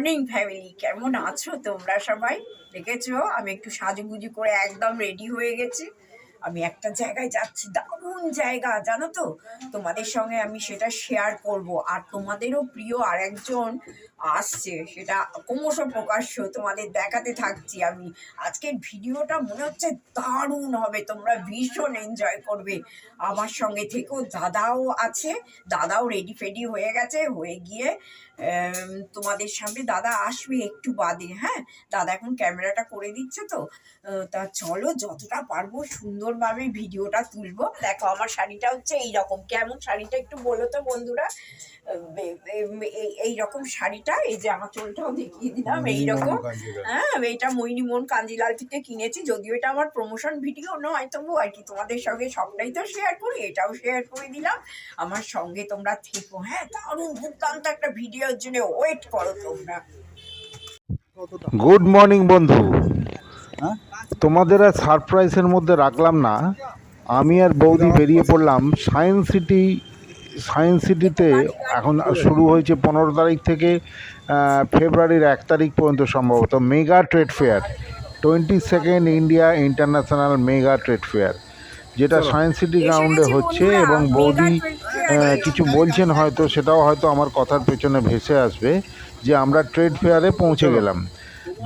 Morning family কেমন আছো তোমরা সবাই? দেখেছ? আমি একটু সাজুগুজু করে একদম রেডি হয়ে গেছি। আমি একটা জায়গায় যাচ্ছি। দারুণ জায়গা জানো তো? তোমাদের সঙ্গে আমি সেটা শেয়ার করব। আর তোমাদেরও প্রিয় আরেকজন আসছে, সেটা ক্রমশ প্রকাশ্য তোমাদের দেখাতে থাকছি আমি। আজকের ভিডিওটা মনে হচ্ছে দারুণ হবে, তোমরা ভীষণ এনজয় করবে। আমার সঙ্গে থেকেও দাদাও আছে, দাদাও রেডি ফেডি হয়ে গেছে, হয়ে গিয়ে তোমাদের সামনে দাদা আসবে একটু বাদে হ্যাঁ? দাদা এখন ক্যামেরাটা করে দিচ্ছে তো। তা চলো, যতটা পারব সুন্দরভাবে ভিডিওটা তুলবো। দেখো আমার শাড়িটা হচ্ছে এই রকম কেমন শাড়িটা একটু বলো তো বন্ধুরা? এই রকম শাড়িটা এই যে আমার চুলটাও দেখিয়ে দিলাম এই রকম হ্যাঁ এটা মৈনিমোহন কাঞ্জিলাল থেকে কিনেছি যদিও এটা আমার প্রমোশন ভিডিও নয় তবু আর কি তোমাদের সঙ্গে সবটাই তো শেয়ার করি এটাও শেয়ার করে দিলাম। আমার সঙ্গে তোমরা থেকো হ্যাঁ দারুণ দুর্দান্ত একটা ভিডিওর জন্য ওয়েট করো তোমরা। গুড মর্নিং বন্ধু? তোমাদের আর সারপ্রাইজের মধ্যে রাখলাম না। আমি আর বৌদি বেরিয়ে পড়লাম সায়েন্স সিটি সায়েন্স সিটিতে এখন শুরু হয়েছে পনেরো তারিখ থেকে ফেব্রুয়ারির এক তারিখ পর্যন্ত সম্ভবত mega trade fair twenty second India international mega trade fair যেটা সায়েন্স সিটি গ্রাউন্ডে হচ্ছে এবং বৌদি কিছু বলছেন হয়তো সেটাও হয়তো আমার কথার পেছনে ভেসে আসবে যে আমরা ট্রেড ফেয়ারে পৌঁছে গেলাম।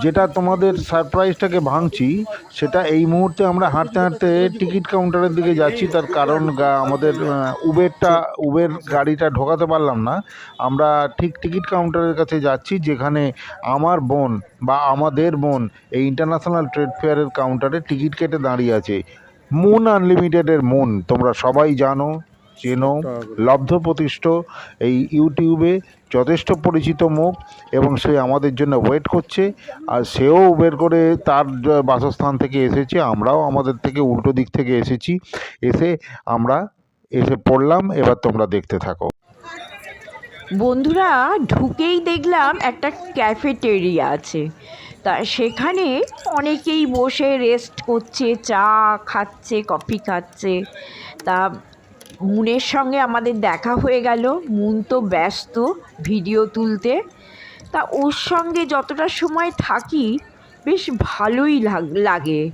যেটা তোমাদের সারপ্রাইজটাকে ভাঙছি সেটা এই মুহূর্তে আমরা হাঁটতে হাঁটতে টিকিট কাউন্টারের দিকে যাচ্ছি। তার কারণ আমাদের উবেরটা উবের গাড়িটা ঢোকাতে পারলাম না। আমরা ঠিক টিকিট কাউন্টারের কাছে যাচ্ছি যেখানে আমার বোন বা আমাদের বোন এই ইন্টারন্যাশনাল ট্রেড ফেয়ারের কাউন্টারে টিকিট কেটে দাঁড়িয়ে আছে। মুন আনলিমিটেডের মুন তোমরা সবাই জানো চেনো লব্ধ প্রতিষ্ঠ এই ইউটিউবে যথেষ্ট পরিচিত মুখ এবং সে আমাদের জন্য ওয়েট করছে আর সেও বের করে তার বাসস্থান থেকে এসেছে, আমরাও আমাদের থেকে উল্টো দিক থেকে এসেছি। এসে আমরা এসে পড়লাম, এবার তোমরা দেখতে থাকো। বন্ধুরা, ঢুকেই দেখলাম একটা ক্যাফেটেরিয়া আছে। তা সেখানে অনেকেই বসে রেস্ট করছে, চা খাচ্ছে কফি খাচ্ছে। তা মুনের সঙ্গে আমাদের দেখা হয়ে গেল। মুন তো ব্যস্ত ভিডিও তুলতে। তা ওর সঙ্গে যতটা সময় থাকি, বেশ ভালোই লাগ-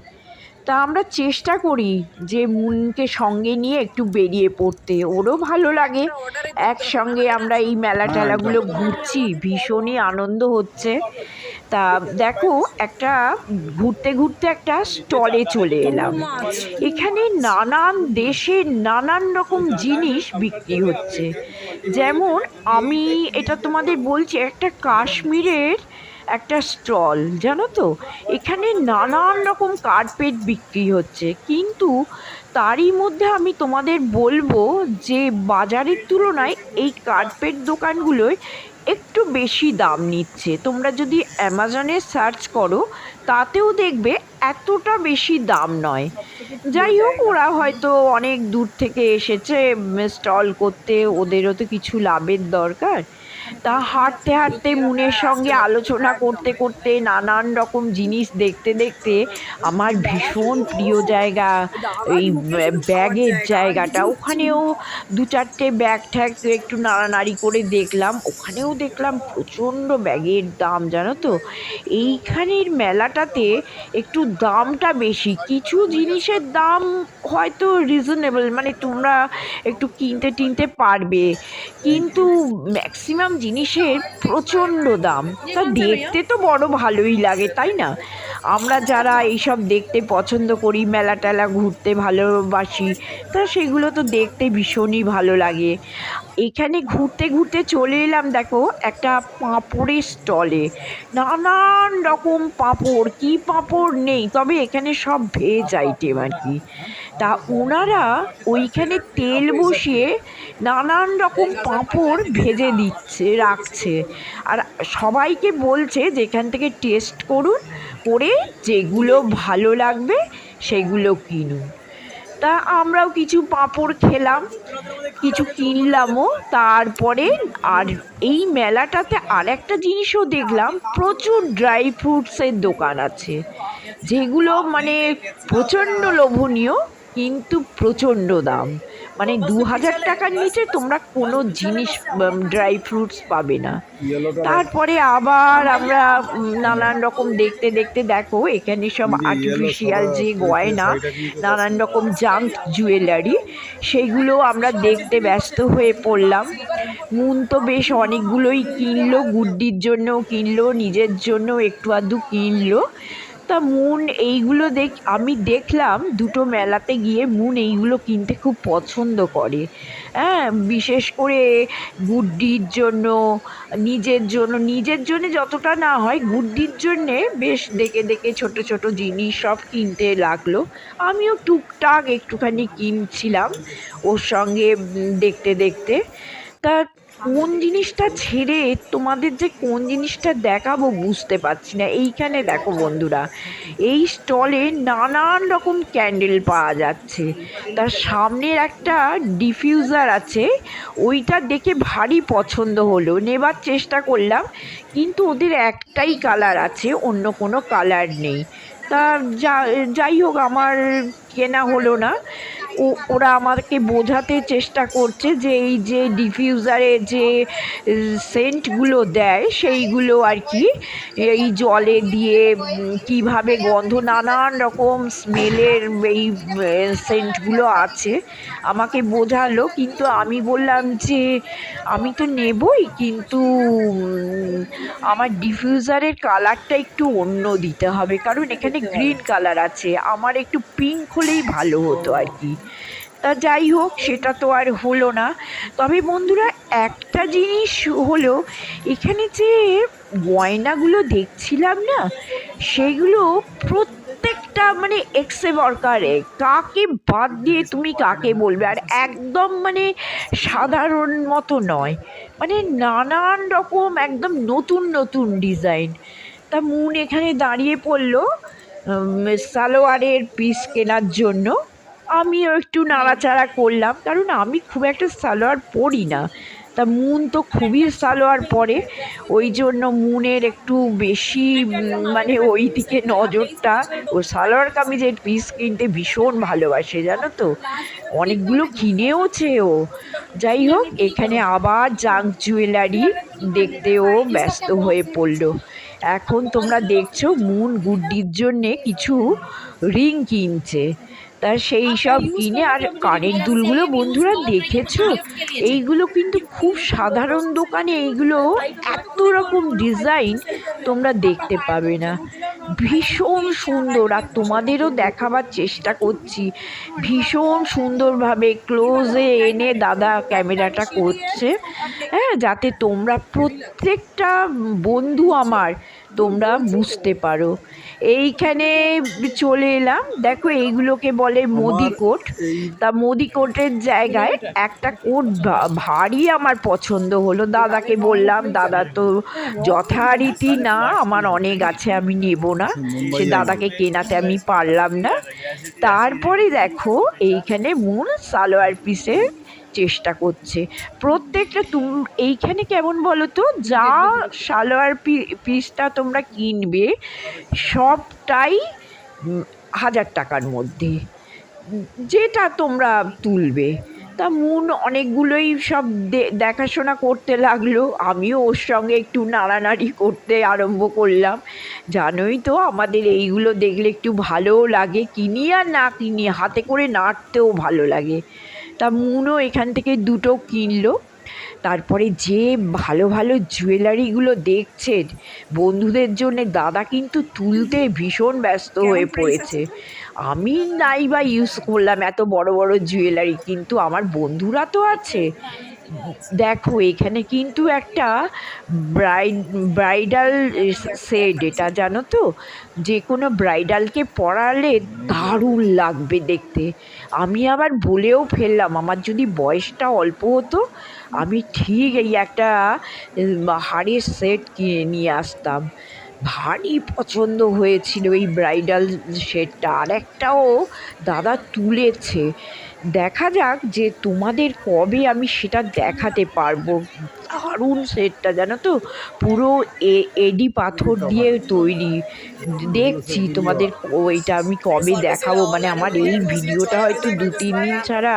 তা আমরা চেষ্টা করি যে মুনকে সঙ্গে নিয়ে একটু বেরিয়ে পড়তে। ওরও ভালো লাগে। একসঙ্গে আমরা এই মেলা টেলাগুলো ঘুরছি। ভীষণই আনন্দ হচ্ছে। তা দেখো, একটা ঘুরতে ঘুরতে একটা স্টলে চলে এলাম। এখানে নানান দেশের নানান রকম জিনিস বিক্রি হচ্ছে। যেমন আমি এটা তোমাদের বলছি, একটা কাশ্মীরের একটা স্টল, জানো তো? এখানে নানান রকম কার্পেট বিক্রি হচ্ছে। কিন্তু তারই মধ্যে আমি তোমাদের বলব যে বাজারের তুলনায় এই কার্পেট দোকানগুলোয় একটু বেশি দাম নিচ্ছে। তোমরা যদি অ্যামাজনে সার্চ করো, তাতেও দেখবে এতটা বেশি দাম নয়। যাই হোক, ওরা হয়তো অনেক দূর থেকে এসেছে স্টল করতে। ওদেরও তো কিছু লাভের দরকার। তা হাঁটতে হাঁটতে মুনের সঙ্গে আলোচনা করতে করতে নানান রকম জিনিস দেখতে দেখতে আমার ভীষণ প্রিয় জায়গা, এই ব্যাগের জায়গাটা। ওখানেও দু চারটে ব্যাগ ঠ্যাগ একটু নাড়ানাড়ি করে দেখলাম। ওখানেও দেখলাম প্রচণ্ড ব্যাগের দাম, জানো তো? এইখানের মেলাটাতে একটু দামটা বেশি। কিছু জিনিসের দাম হয়তো রিজনেবল মানে তোমরা একটু কিনতে টিনতে পারবে। কিন্তু ম্যাক্সিমাম জিনিসের প্রচণ্ড দাম। তা দেখতে তো বড় ভালোই লাগে, তাই না? আমরা যারা এইসব দেখতে পছন্দ করি মেলা টেলা ঘুরতে ভালোবাসি, তা সেগুলো তো দেখতে ভীষণই ভালো লাগে। এখানে ঘুরতে ঘুরতে চলে এলাম, দেখো, একটা পাঁপড়ের স্টলে। নানান রকম পাঁপড়, কি পাঁপড় নেই, তবে এখানে সব ভেজ আইটেম আর কি। তা ওনারা ওইখানে তেল বসিয়ে নানান রকম পাঁপড় ভেজে দিচ্ছে, রাখছে। আর সবাইকে বলছে যে এখান থেকে টেস্ট করুন, করে যেগুলো ভালো লাগবে সেগুলো কিনুন। তা আমরাও কিছু পাঁপড় খেলাম, কিছু কিনলামও, তারপরে আর এই মেলাটাতে আর একটা জিনিসও দেখলাম, প্রচুর ড্রাই ফ্রুটসের দোকান আছে। যেগুলো মানে প্রচণ্ড লোভনীয়, কিন্তু প্রচণ্ড দাম। মানে দু হাজার টাকার নিচে তোমরা কোনো জিনিস ড্রাই ফ্রুটস পাবে না। তারপরে আবার আমরা নানান রকম দেখতে দেখতে দেখো এখানে সব আর্টিফিশিয়াল যে গয়না নানান রকম জাঙ্ক জুয়েলারি সেইগুলো আমরা দেখতে ব্যস্ত হয়ে পড়লাম। মুন তো বেশ অনেকগুলোই কিনলো গুড্ডির জন্যও কিনলো নিজের জন্য একটু আধটু কিনলো। তা মুন এইগুলো দেখ, আমি দেখলাম দুটো মেলাতে গিয়ে মুন এইগুলো কিনতে খুব পছন্দ করে। হ্যাঁ বিশেষ করে গুড্ডির জন্য, নিজের জন্য নিজের জন্য যতটা না হয় গুড্ডির জন্যে বেশ দেখে দেখে ছোট ছোট জিনিস সব কিনতে লাগল। আমিও টুকটাক একটুখানি কিনছিলাম ওর সঙ্গে দেখতে দেখতে। তা কোন জিনিসটা ছেড়ে তোমাদের যে কোন জিনিসটা দেখাবো বুঝতে পারছি না। এইখানে দেখো বন্ধুরা, এই স্টলে নানান রকম ক্যান্ডেল পাওয়া যাচ্ছে। তার সামনের একটা ডিফিউজার আছে, ওইটা দেখে ভারী পছন্দ হলো। নেবার চেষ্টা করলাম, কিন্তু ওদের একটাই কালার আছে, অন্য কোনো কালার নেই। তা যা, যাই হোক, আমার কেনা হলো না। ও ওরা আমাকে বোঝাতে চেষ্টা করছে যে এই যে ডিফিউজারে যে সেন্টগুলো দেয় সেইগুলো আর কি এই জলে দিয়ে কীভাবে গন্ধ নানান রকম স্মেলের এই সেন্টগুলো আছে। আমাকে বোঝালো কিন্তু আমি বললাম যে আমি তো নেবই কিন্তু আমার ডিফিউজারের কালারটা একটু অন্য দিতে হবে। কারণ এখানে গ্রিন কালার আছে। আমার একটু পিঙ্ক হলেই ভালো হতো আর কি। তা যাই হোক, সেটা তো আর হলো না। তবে বন্ধুরা, একটা জিনিস হলো, এখানে যে গয়নাগুলো দেখছিলাম না, সেগুলো প্রত্যেকটা মানে এক্সে বরকারে কাকে বাদ দিয়ে তুমি কাকে বলবে? আর একদম মানে সাধারণ মতো নয়। মানে নানান রকম, একদম নতুন নতুন ডিজাইন। তা মুন এখানে দাঁড়িয়ে পড়ল সালোয়ারের পিস কেনার জন্য। আমিও একটু নাড়াচাড়া করলাম, কারণ আমি খুব একটা সালোয়ার পরি না। তা মুন তো খুবই সালোয়ার পরে, ওই জন্য মুনের একটু বেশি মানে ওই দিকে নজরটা। ও সালোয়ার কামিজের পিস কিনতে ভীষণ ভালোবাসে, জানো তো? অনেকগুলো কিনেওছে ও। যাই হোক, এখানে আবার জাঙ্ক জুয়েলারি দেখতেও ব্যস্ত হয়ে পড়ল। এখন তোমরা দেখছ, মুন গুড্ডির জন্যে কিছু রিং কিনছে। তার সেই সব কিনে আর কানের দুলগুলো বন্ধুরা দেখেছ? এইগুলো কিন্তু খুব সাধারণ দোকানে এইগুলো এত রকম ডিজাইন তোমরা দেখতে পাবে না। ভীষণ সুন্দর আর তোমাদেরও দেখাবার চেষ্টা করছি। ভীষণ সুন্দরভাবে ক্লোজে এনে দাদা ক্যামেরাটা করছে। হ্যাঁ যাতে তোমরা প্রত্যেকটা বন্ধু আমার তোমরা বুঝতে পারো। এইখানে চলে এলাম। দেখো এইগুলোকে বলে মোদি কোট তা মোদি কোটের জায়গায় একটা কোট ভারী আমার পছন্দ হলো। দাদাকে বললাম দাদা তো যথারীতি না আমার অনেক আছে আমি নেব না। সে দাদাকে কেনাতে আমি পারলাম না। তারপরে দেখো এইখানে মন সালোয়ার পিসে চেষ্টা করছে। প্রত্যেকটা তুম এইখানে কেমন বলো তো যা সালোয়ার পিসটা তোমরা কিনবে, সবটাই হাজার টাকার মধ্যে। যেটা তোমরা তুলবে। তা মুন অনেকগুলোই সব দেখাশোনা করতে লাগল। আমিও ওর সঙ্গে একটু নাড়ানাড়ি করতে আরম্ভ করলাম। জানোই তো আমাদের এইগুলো দেখলে একটু ভালোও লাগে, কিনি আর না কিনি, হাতে করে নাড়তেও ভালো লাগে। তা মুনও এখান থেকে দুটো কিনলো। তারপরে যে ভালো ভালো জুয়েলারিগুলো দেখছেন বন্ধুদের জন্য দাদা কিন্তু তুলতে ভীষণ ব্যস্ত হয়ে পড়েছে। আমি নাই বা ইউজ করলাম এত বড় বড় জুয়েলারি কিন্তু আমার বন্ধুরা তো আছে। দেখো, এখানে কিন্তু একটা ব্রাইড, ব্রাইডাল সেট এটা, জানো তো? যে কোনো ব্রাইডালকে পরালে দারুণ লাগবে দেখতে। আমি আবার বলেও ফেললাম, আমার যদি বয়সটা অল্প হতো, আমি ঠিক এই একটা হাড়ের সেট কিনে নিয়ে আসতাম। ভারী পছন্দ হয়েছিল এই ব্রাইডাল সেটটা। আর একটাও দাদা তুলেছে। দেখা যাক যে তোমাদের কবে আমি সেটা দেখাতে পারব। দারুণ সেটটা জানো তো? পুরো এ এডি পাথর দিয়ে তৈরি। দেখছি তোমাদের ওইটা আমি কবে দেখাবো? মানে আমার এই ভিডিওটা হয়তো দু তিন দিন ছাড়া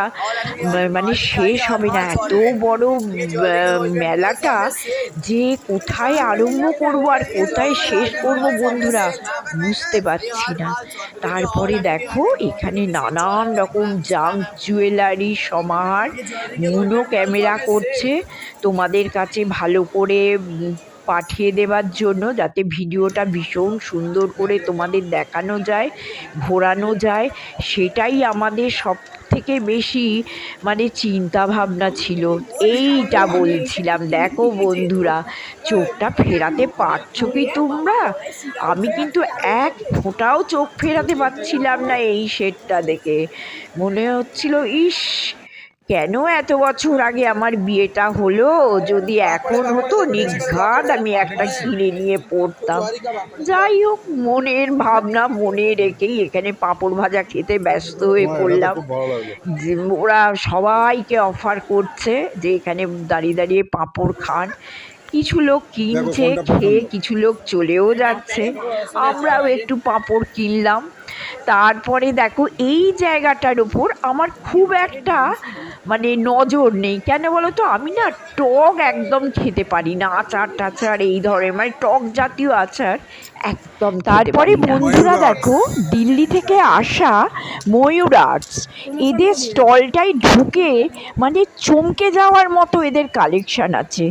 মানে শেষ হবে না। এত বড় মেলাটা যে কোথায় আরম্ভ করব আর কোথায় শেষ করব বন্ধুরা বুঝতে পারছি না। তারপরে দেখো এখানে নানান রকম জাঙ্ক জুয়েলারি সমাহার মুনো ক্যামেরা করছে। তোমাদের কাছে ভালো করে পাঠিয়ে দেওয়ার জন্য যাতে ভিডিওটা ভীষণ সুন্দর করে তোমাদের দেখানো যায়, ঘোরানো যায়, সেটাই আমাদের সব থেকে বেশি মানে চিন্তা ভাবনা ছিল। এইটা বলছিলাম, দেখো বন্ধুরা, চোখটা ফেরাতে পারছ কি তোমরা? আমি কিন্তু এক ফোঁটাও চোখ ফেরাতে পারছিলাম না এই শেডটা দেখে। মনে হচ্ছিল, ইস কেন এত বছর আগে আমার বিয়েটা হলো? যদি এখন হতো নিঘাত আমি একটা কিনে নিয়ে পড়তাম। যাই হোক মনের ভাবনা মনে রেখেই এখানে পাঁপড় ভাজা খেতে ব্যস্ত হয়ে পড়লাম। যে ওরা সবাইকে অফার করছে যে এখানে দাঁড়িয়ে দাঁড়িয়ে পাঁপড় খান। কিছু লোক কিনছে খেয়ে কিছু লোক চলেও যাচ্ছে। আমরাও একটু পাঁপড় কিনলাম। তারপরে দেখো, এই জায়গাটার উপর আমার খুব একটা মানে নজর নেই। কেন বলো তো আমি না টক একদম খেতে পারি না। আচার টাচার এই ধরনের মানে টক জাতীয় আচার একদম তারপরে বন্ধুরা দেখো দিল্লি থেকে আসা ময়ূর আর্টস এদের স্টলটাই ঢুকে মানে চমকে যাওয়ার মতো এদের কালেকশান আছে।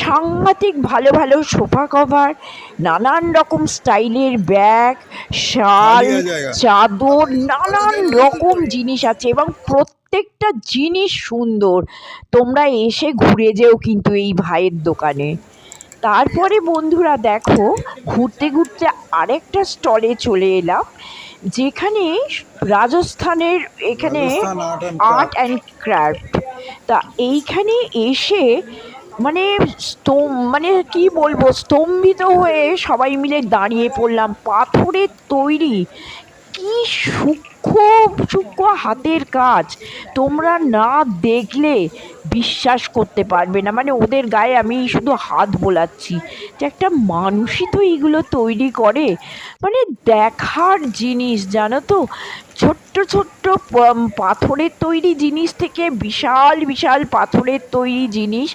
সাংঘাতিক ভালো ভালো সোফা কভার নানান রকম স্টাইলের ব্যাগ শাল চাদর নানান রকম জিনিস আছে এবং প্রত্যেকটা জিনিস সুন্দর। তোমরা এসে ঘুরে যেও কিন্তু এই ভাইয়ের দোকানে। তারপরে বন্ধুরা দেখো ঘুরতে ঘুরতে আরেকটা স্টলে চলে এলাম যেখানে রাজস্থানের এখানে আর্ট অ্যান্ড ক্রাফট তা এইখানে এসে মানে স্তম মানে কি বলব স্তম্ভিত হয়ে সবাই মিলে দাঁড়িয়ে পড়লাম। পাথরের তৈরি কি সূক্ষ্ম সূক্ষ্ম হাতের কাজ। তোমরা না দেখলে বিশ্বাস করতে পারবে না। মানে ওদের গায়ে আমি শুধু হাত বোলাচ্ছি। যে একটা মানুষই তো এইগুলো তৈরি করে। মানে দেখার জিনিস, জানো তো? ছোট্ট ছোট্ট পাথরের তৈরি জিনিস থেকে বিশাল বিশাল পাথরের তৈরি জিনিস।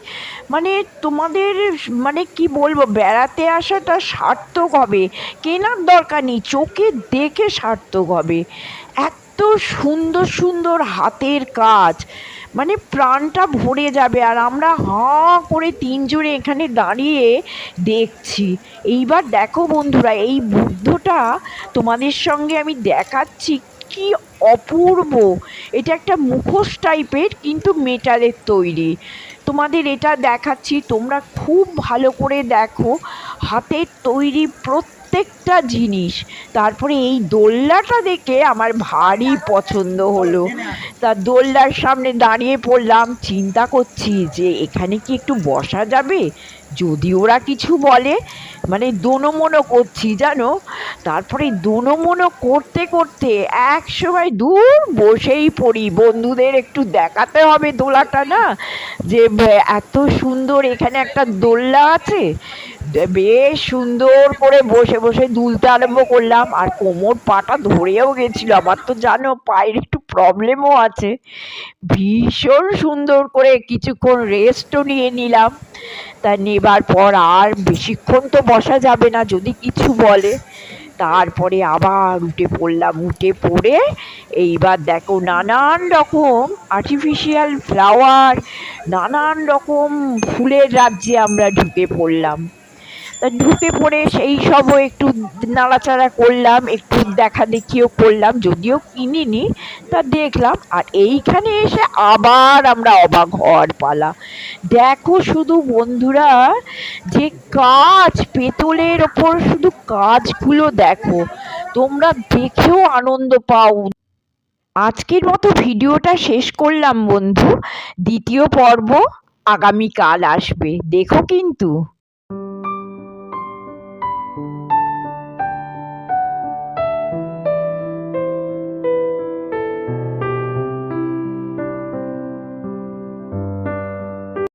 মানে তোমাদের মানে কি বলব? বেড়াতে আসাটা সার্থক হবে। কেনার দরকার নেই। চোখে দেখে সার্থক হবে। এত সুন্দর সুন্দর হাতের কাজ। মানে প্রাণটা ভরে যাবে আর আমরা হাঁ করে তিনজনে এখানে দাঁড়িয়ে দেখছি। এইবার দেখো বন্ধুরা, এই বুদ্ধটা তোমাদের সঙ্গে আমি দেখাচ্ছি কি অপূর্ব। এটা একটা মুখোশ টাইপের, কিন্তু মেটালের তৈরি। তোমাদের এটা দেখাচ্ছি, তোমরা খুব ভালো করে দেখো। হাতের তৈরি প্রত্যেকটা জিনিস। তারপরে এই দোলনাটা দেখে আমার ভারী পছন্দ হলো। তা দোলনার সামনে দাঁড়িয়ে পড়লাম, চিন্তা করছি যে এখানে কি একটু বসা যাবে? যদি ওরা কিছু বলে মানে দোনো মনো করছি, জানো? তারপরে দোনোমনো করতে করতে এক সময় দূর বসেই পড়ি। বন্ধুদের একটু দেখাতে হবে দোলাটা, না? যে এত সুন্দর এখানে একটা দোলনা আছে। বেশ সুন্দর করে বসে বসে দুলতে আরম্ভ করলাম। আর কোমর পাটা ধরেও গেছিল। আমার তো জানো, পায়ের একটু প্রবলেমও আছে। ভীষণ সুন্দর করে কিছুক্ষণ রেস্টও নিয়ে নিলাম। তা নেবার পর আর বেশিক্ষণ তো বসা যাবে না, যদি কিছু বলে। তারপরে আবার উঠে পড়লাম, উঠে পড়ে এইবার দেখো নানান রকম আর্টিফিশিয়াল ফ্লাওয়ার নানান রকম ফুলের রাজ্যে আমরা ঢুকে পড়লাম। ঢুকে পড়ে সেই সবও একটু নাড়াচাড়া করলাম, একটু দেখা দেখিও করলাম, যদিও কিনিনি, তা দেখলাম। আর এইখানে এসে আবার আমরা অবাক হওয়ার পালা। দেখো শুধু বন্ধুরা, যে কাজ, পেতলের ওপর শুধু কাজগুলো দেখো। তোমরা দেখেও আনন্দ পাও। আজকের মতো ভিডিওটা শেষ করলাম বন্ধু। দ্বিতীয় পর্ব আগামীকাল আসবে। দেখো কিন্তু।